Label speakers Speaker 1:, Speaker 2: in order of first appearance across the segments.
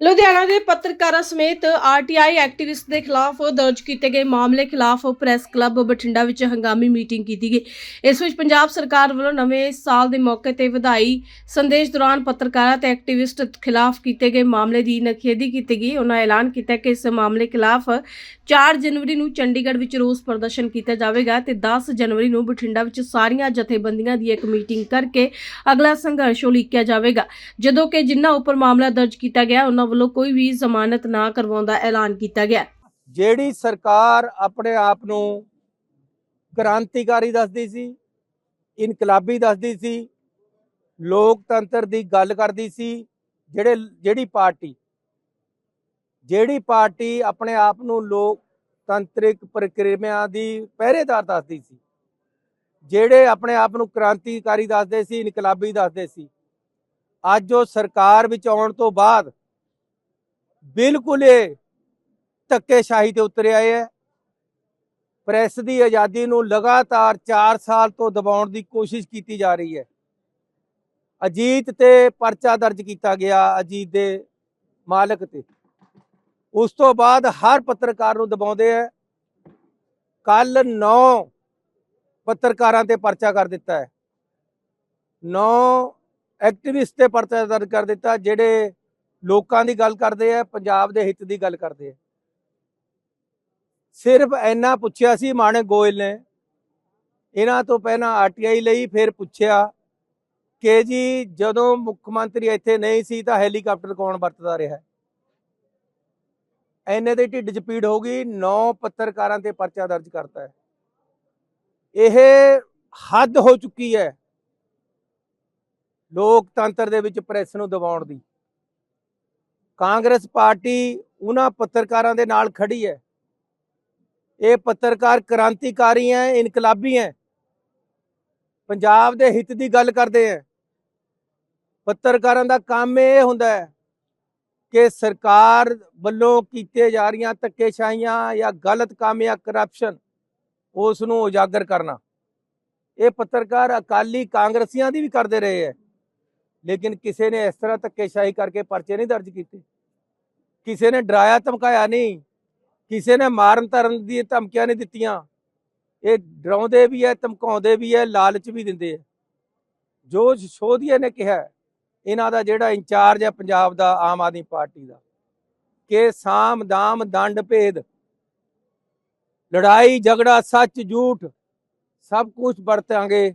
Speaker 1: ਲੁਧਿਆਣਾ ਦੇ ਪੱਤਰਕਾਰਾਂ ਸਮੇਤ ਆਰਟੀਆਈ ਐਕਟਿਵਿਸਟ ਦੇ ਖਿਲਾਫ ਦਰਜ ਕੀਤੇ ਗਏ ਮਾਮਲੇ ਖਿਲਾਫ ਪ੍ਰੈਸ ਕਲੱਬ ਬਠਿੰਡਾ ਵਿੱਚ ਹੰਗਾਮੀ ਮੀਟਿੰਗ ਕੀਤੀ ਗਈ। ਇਸ ਵਿੱਚ ਪੰਜਾਬ ਸਰਕਾਰ ਵੱਲੋਂ ਨਵੇਂ ਸਾਲ ਦੇ ਮੌਕੇ ਤੇ ਵਧਾਈ ਸੰਦੇਸ਼ ਦੌਰਾਨ ਪੱਤਰਕਾਰਾਂ ਤੇ ਐਕਟਿਵਿਸਟ ਖਿਲਾਫ ਕੀਤੇ ਗਏ ਮਾਮਲੇ ਦੀ ਨਖੇਦੀ ਕੀਤੀ ਗਈ। ਉਹਨਾਂ ਐਲਾਨ ਕੀਤਾ ਕਿ ਇਸ ਮਾਮਲੇ ਖਿਲਾਫ 4 ਜਨਵਰੀ ਨੂੰ ਚੰਡੀਗੜ੍ਹ ਵਿੱਚ ਰੋਸ ਪ੍ਰਦਰਸ਼ਨ ਕੀਤਾ ਜਾਵੇਗਾ ਤੇ 10 ਜਨਵਰੀ ਨੂੰ ਬਠਿੰਡਾ ਵਿੱਚ ਸਾਰੀਆਂ ਜਥੇਬੰਦੀਆਂ ਦੀ ਇੱਕ ਮੀਟਿੰਗ ਕਰਕੇ ਅਗਲਾ ਸੰਘਰਸ਼ ਉਲੀਕਿਆ ਜਾਵੇਗਾ। ਜਦੋਂ ਕਿ ਜਿਨ੍ਹਾਂ ਉੱਪਰ ਮਾਮਲਾ ਦਰਜ ਕੀਤਾ ਗਿਆ ਉਹਨਾਂ ਵੱਲੋਂ ਕੋਈ ਵੀ ਜ਼ਮਾਨਤ ਨਾ ਕਰਵਾਉਣ ਦਾ ਐਲਾਨ ਕੀਤਾ ਗਿਆ।
Speaker 2: ਜਿਹੜੀ ਸਰਕਾਰ ਆਪਣੇ ਆਪ ਨੂੰ ਕ੍ਰਾਂਤੀਕਾਰੀ ਦੱਸਦੀ ਸੀ, ਇਨਕਲਾਬੀ ਦੱਸਦੀ ਸੀ, ਲੋਕਤੰਤਰ ਦੀ ਗੱਲ ਕਰਦੀ ਸੀ, ਜਿਹੜੇ, ਜਿਹੜੀ ਪਾਰਟੀ ਜਿਹੜੀ ਪਾਰਟੀ ਆਪਣੇ ਆਪ ਨੂੰ ਲੋਕਤੰਤਰਿਕ ਪ੍ਰਕਿਰਿਆ ਦੀ ਪਹਿਰੇਦਾਰ ਦੱਸਦੀ ਸੀ, ਜਿਹੜੇ ਆਪਣੇ ਆਪ ਨੂੰ ਕ੍ਰਾਂਤੀਕਾਰੀ ਦੱਸਦੇ ਸੀ, ਇਨਕਲਾਬੀ ਦੱਸਦੇ ਸੀ, ਅੱਜ ਉਹ ਸਰਕਾਰ ਵਿੱਚ ਆਉਣ ਤੋਂ ਬਾਅਦ ਬਿਲਕੁਲ ਇਹ ਧੱਕੇਸ਼ਾਹੀ ਤੇ ਉਤਰ ਹੈ। ਪ੍ਰੈਸ ਦੀ ਆਜ਼ਾਦੀ ਨੂੰ ਲਗਾਤਾਰ 4 ਸਾਲ ਤੋਂ ਦਬਾਉਣ ਦੀ ਕੋਸ਼ਿਸ਼ ਕੀਤੀ ਜਾ ਰਹੀ ਹੈ। ਅਜੀਤ ਤੇ ਪਰਚਾ ਦਰਜ ਕੀਤਾ ਗਿਆ ਅਜੀਤ ਦੇ ਮਾਲਕ ਤੇ। ਉਸ ਤੋਂ ਬਾਅਦ ਹਰ ਪੱਤਰਕਾਰ ਨੂੰ ਦਬਾਉਂਦੇ ਹੈ। ਕੱਲ 9 ਪੱਤਰਕਾਰਾਂ ਤੇ ਪਰਚਾ ਕਰ ਦਿੱਤਾ ਹੈ। 9 ਐਕਟਿਵਿਸਟ ਤੇ ਪਰਚਾ ਦਰਜ ਕਰ ਦਿੱਤਾ, ਜਿਹੜੇ ਲੋਕਾਂ ਦੀ ਗੱਲ ਕਰਦੇ ਆ, ਪੰਜਾਬ ਦੇ ਹਿੱਤ ਦੀ ਗੱਲ ਕਰਦੇ ਆ। ਸਿਰਫ ਇੰਨਾ ਪੁੱਛਿਆ ਸੀ ਮਾਣੇ ਗੋਇਲ ਨੇ। ਇਹਨਾਂ ਤੋਂ ਪਹਿਲਾਂ ਆਰਟੀਆਈ ਲਈ ਫਿਰ ਪੁੱਛਿਆ ਕਿ ਜੀ ਜਦੋਂ ਮੁੱਖ ਮੰਤਰੀ ਇੱਥੇ ਨਹੀਂ ਸੀ ਤਾਂ ਹੈਲੀਕਾਪਟਰ ਕੌਣ ਵਰਤਦਾ ਰਿਹਾ? ਐਨੇ ਦੇ ਢਿੱਡ 'ਚ ਪੀੜ ਹੋ ਗਈ 9 ਪੱਤਰਕਾਰਾਂ ਤੇ ਪਰਚਾ ਦਰਜ ਕਰਤਾ ਹੈ। ਇਹ ਹੱਦ ਹੋ ਚੁੱਕੀ ਹੈ ਲੋਕਤੰਤਰ ਦੇ ਵਿੱਚ ਪ੍ਰੈਸ ਨੂੰ ਦਬਾਉਣ ਦੀ। ਕਾਂਗਰਸ ਪਾਰਟੀ ਉਹਨਾਂ ਪੱਤਰਕਾਰਾਂ ਦੇ ਨਾਲ ਖੜੀ ਹੈ। ਇਹ ਪੱਤਰਕਾਰ ਕ੍ਰਾਂਤੀਕਾਰੀ ਹੈ, ਇਨਕਲਾਬੀ ਹੈ। ਪੰਜਾਬ ਦੇ ਹਿੱਤ ਦੀ ਗੱਲ ਕਰਦੇ ਹੈ। ਪੱਤਰਕਾਰਾਂ ਦਾ ਕੰਮ ਇਹ ਹੁੰਦਾ ਹੈ ਕਿ ਸਰਕਾਰ ਵੱਲੋਂ ਕੀਤੇ ਜਾ ਰਹੀਆਂ ਧੱਕੇਸ਼ਾਹੀਆਂ ਜਾਂ ਗਲਤ ਕੰਮ ਜਾਂ ਕਰਪਸ਼ਨ ਉਸ ਨੂੰ ਉਜਾਗਰ ਕਰਨਾ। ਇਹ ਪੱਤਰਕਾਰ ਅਕਾਲੀ ਕਾਂਗਰਸੀਆਂ ਦੀ ਵੀ ਕਰਦੇ ਰਹੇ ਹੈ। ਲੇਕਿਨ ਕਿਸੇ ਨੇ ਇਸ ਤਰ੍ਹਾਂ ਧੱਕੇਸ਼ਾਹੀ ਕਰਕੇ ਪਰਚੇ ਨਹੀਂ ਦਰਜ ਕੀਤੇ। ਕਿਸੇ ਨੇ ਡਰਾਇਆ, ਧਮਕਾਇਆ ਨਹੀਂ। ਕਿਸੇ ਨੇ ਮਾਰਨ ਧਰਨ ਦੀ ਧਮਕੀਆਂ ਨਹੀਂ ਦਿੱਤੀਆਂ। ਇਹ ਡਰਾਉਂਦੇ ਵੀ ਹੈ, ਧਮਕਾਉਂਦੇ ਵੀ ਹੈ, ਲਾਲਚ ਵੀ ਦਿੰਦੇ ਹੈ। ਜੋ ਸ਼ੋਧੀਏ ਨੇ ਕਿਹਾ, ਇਹਨਾਂ ਦਾ ਜਿਹੜਾ ਇੰਚਾਰਜ ਹੈ ਪੰਜਾਬ ਦਾ, ਆਮ ਆਦਮੀ ਪਾਰਟੀ ਦਾ, ਕਿ ਸਾਮ ਦਾਮ ਦੰਡ ਭੇਦ, ਲੜਾਈ ਝਗੜਾ ਸੱਚ ਝੂਠ, ਸਭ ਕੁਝ ਵਰਤਾਂਗੇ।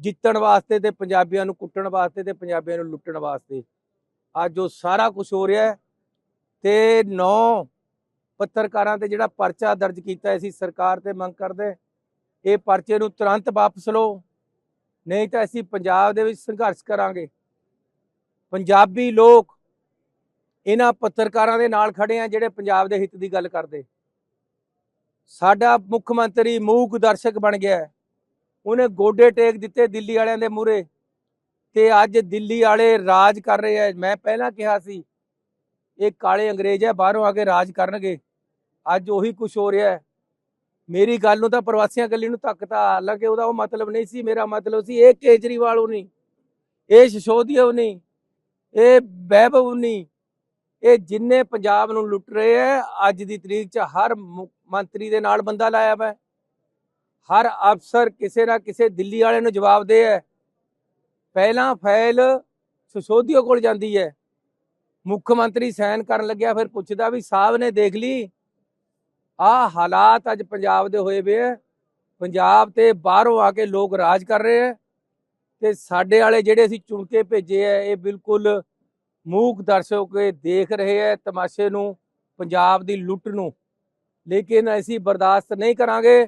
Speaker 2: ਜਿੱਤਣ ਵਾਸਤੇ ਤੇ ਪੰਜਾਬੀਆਂ ਨੂੰ ਕੁੱਟਣ ਵਾਸਤੇ ਤੇ ਪੰਜਾਬੀਆਂ ਨੂੰ ਲੁੱਟਣ ਵਾਸਤੇ। ਅੱਜ ਉਹ ਸਾਰਾ ਕੁਝ ਹੋ ਰਿਹਾ ਹੈ ਤੇ ਨੌ ਪੱਤਰਕਾਰਾਂ ਤੇ ਜਿਹੜਾ ਪਰਚਾ ਦਰਜ ਕੀਤਾ ਸੀ ਸਰਕਾਰ ਤੇ ਮੰਗ ਕਰਦੇ ਇਹ ਪਰਚੇ ਨੂੰ ਤੁਰੰਤ ਵਾਪਸ ਲਓ। ਨਹੀਂ ਤਾਂ ਅਸੀਂ ਪੰਜਾਬ ਦੇ ਵਿੱਚ ਸੰਘਰਸ਼ ਕਰਾਂਗੇ। ਪੰਜਾਬੀ ਲੋਕ ਇਹਨਾਂ ਪੱਤਰਕਾਰਾਂ ਦੇ ਨਾਲ ਖੜੇ ਆ ਜਿਹੜੇ ਪੰਜਾਬ ਦੇ ਹਿੱਤ ਦੀ ਗੱਲ ਕਰਦੇ। ਸਾਡਾ ਮੁੱਖ ਮੰਤਰੀ ਮੂਕ ਦਰਸ਼ਕ ਬਣ ਗਿਆ ਉਹਨੇ ਗੋਡੇ ਟੇਕ ਦਿੱਤੇ ਦਿੱਲੀ ਵਾਲਿਆਂ ਦੇ ਮੂਹਰੇ ਤੇ ਅੱਜ ਦਿੱਲੀ ਵਾਲੇ ਰਾਜ ਕਰ ਰਹੇ ਆ ਮੈਂ ਪਹਿਲਾਂ ਕਿਹਾ ਸੀ, ਇਹ ਕਾਲੇ ਅੰਗਰੇਜ਼ ਹੈ ਬਾਹਰੋਂ ਆ ਕੇ ਰਾਜ ਕਰਨਗੇ। ਅੱਜ ਉਹੀ ਕੁਝ ਹੋ ਰਿਹਾ ਹੈ ਮੇਰੀ ਗੱਲ ਨੂੰ ਤਾਂ ਪ੍ਰਵਾਸੀਆਂ ਗੱਲੀ ਨੂੰ ਧੱਕਤਾ, ਹਾਲਾਂਕਿ ਉਹਦਾ ਉਹ ਮਤਲਬ ਨਹੀਂ ਸੀ, ਮੇਰਾ ਮਤਲਬ ਸੀ ਇਹ ਕੇਜਰੀਵਾਲ ਉਹ ਨਹੀਂ ਇਹ ਸ਼ਸ਼ੋਦੀਆ ਉਹ ਨਹੀਂ ਇਹ ਵੈਭਵ ਉਹ ਨਹੀਂ ਇਹ ਜਿੰਨੇ ਪੰਜਾਬ ਨੂੰ ਲੁੱਟ ਰਹੇ ਹੈ ਅੱਜ ਦੀ ਤਰੀਕ 'ਚ ਹਰ ਮੁੱਖ ਮੰਤਰੀ ਦੇ ਨਾਲ ਬੰਦਾ ਲਾਇਆ ਵਾ ਹਰ ਅਫਸਰ ਕਿਸੇ ਨਾ ਕਿਸੇ ਦਿੱਲੀ ਵਾਲੇ ਨੂੰ ਜਵਾਬ ਦੇ ਹੈ। ਪਹਿਲਾਂ ਫਾਈਲ ਸਸੋਧੀਓ ਕੋਲ ਜਾਂਦੀ ਹੈ। ਮੁੱਖ ਮੰਤਰੀ ਸਾਈਨ ਕਰਨ ਲੱਗਿਆ, ਫਿਰ ਪੁੱਛਦਾ ਵੀ ਸਾਹਿਬ ਨੇ ਦੇਖ ਲਈ। ਆ ਹਾਲਾਤ ਅੱਜ ਪੰਜਾਬ ਦੇ ਹੋਏ ਵੇ ਹੈ। ਪੰਜਾਬ ਤੇ ਬਾਹਰੋਂ ਆ ਕੇ ਲੋਕ ਰਾਜ ਕਰ ਰਹੇ ਹੈ ਤੇ ਸਾਡੇ ਵਾਲੇ ਜਿਹੜੇ ਅਸੀਂ ਚੁਣ ਕੇ ਭੇਜੇ ਹੈ, ਇਹ ਬਿਲਕੁਲ ਮੂਕ ਦਰਸ਼ਕ ਕੇ ਦੇਖ ਰਹੇ ਹੈ, ਤਮਾਸ਼ੇ ਨੂੰ, ਪੰਜਾਬ ਦੀ ਲੁੱਟ ਨੂੰ। ਲੇਕਿਨ ਅਸੀਂ ਬਰਦਾਸ਼ਤ ਨਹੀਂ ਕਰਾਂਗੇ।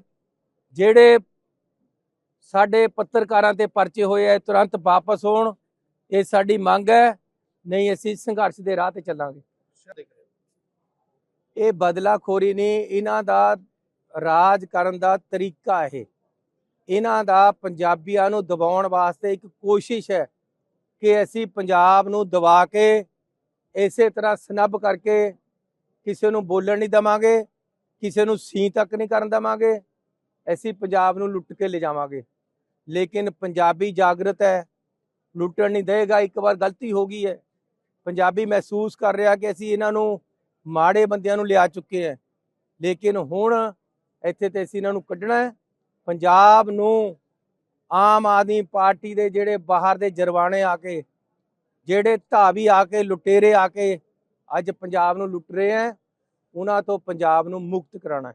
Speaker 2: ਜਿਹੜੇ ਸਾਡੇ ਪੱਤਰਕਾਰਾਂ ਤੇ ਪਰਚੇ ਹੋਏ ਐ ਤੁਰੰਤ ਵਾਪਸ ਹੋਣ, ਇਹ ਸਾਡੀ ਮੰਗ ਹੈ, ਨਹੀਂ ਅਸੀਂ ਸੰਘਰਸ਼ ਦੇ ਰਾਹ ਤੇ ਚੱਲਾਂਗੇ। ਇਹ ਬਦਲਾਖੋਰੀ ਨਹੀਂ, ਇਹਨਾਂ ਦਾ ਰਾਜ ਕਰਨ ਦਾ ਤਰੀਕਾ ਇਹ। ਇਹਨਾਂ ਦਾ ਪੰਜਾਬੀਆਂ ਨੂੰ ਦਬਾਉਣ ਵਾਸਤੇ ਇੱਕ ਕੋਸ਼ਿਸ਼ ਹੈ ਕਿ ਅਸੀਂ ਪੰਜਾਬ ਨੂੰ ਦਬਾ ਕੇ, ਇਸੇ ਤਰ੍ਹਾਂ ਸਨੱਬ ਕਰਕੇ ਕਿਸੇ ਨੂੰ ਬੋਲਣ ਨਹੀਂ ਦਵਾਂਗੇ, ਕਿਸੇ ਨੂੰ ਸੀ ਤੱਕ ਨਹੀਂ ਕਰਨ ਦਵਾਂਗੇ। ਅਸੀਂ ਪੰਜਾਬ ਨੂੰ ਲੁੱਟ ਕੇ ਲੈ ਜਾਵਾਂਗੇ ਲੇਕਿਨ ਪੰਜਾਬੀ ਜਾਗਰਤ ਹੈ, ਲੁੱਟਣ ਨਹੀਂ ਦੇਗਾ, ਇੱਕ ਵਾਰ ਗਲਤੀ ਹੋ ਗਈ ਹੈ। ਪੰਜਾਬੀ ਮਹਿਸੂਸ ਕਰ ਰਿਹਾ ਕਿ ਅਸੀਂ ਇਹਨਾਂ ਨੂੰ ਮਾੜੇ ਬੰਦਿਆਂ ਨੂੰ ਲਿਆ ਚੁੱਕੇ ਹੈ। ਲੇਕਿਨ ਹੁਣ ਇੱਥੇ ਤੇ ਅਸੀਂ ਇਹਨਾਂ ਨੂੰ ਕੱਢਣਾ ਹੈ। ਪੰਜਾਬ ਨੂੰ ਆਮ ਆਦਮੀ ਪਾਰਟੀ ਦੇ ਜਿਹੜੇ ਬਾਹਰ ਦੇ ਜਰਵਾਣੇ ਆ ਕੇ, ਜਿਹੜੇ ਧਾਵੀ ਆ ਕੇ, ਲੁਟੇਰੇ ਆ ਕੇ ਅੱਜ ਪੰਜਾਬ ਨੂੰ ਲੁੱਟ ਰਹੇ ਹੈ, ਉਹਨਾਂ ਤੋਂ ਪੰਜਾਬ ਨੂੰ ਮੁਕਤ ਕਰਾਉਣਾ ਹੈ।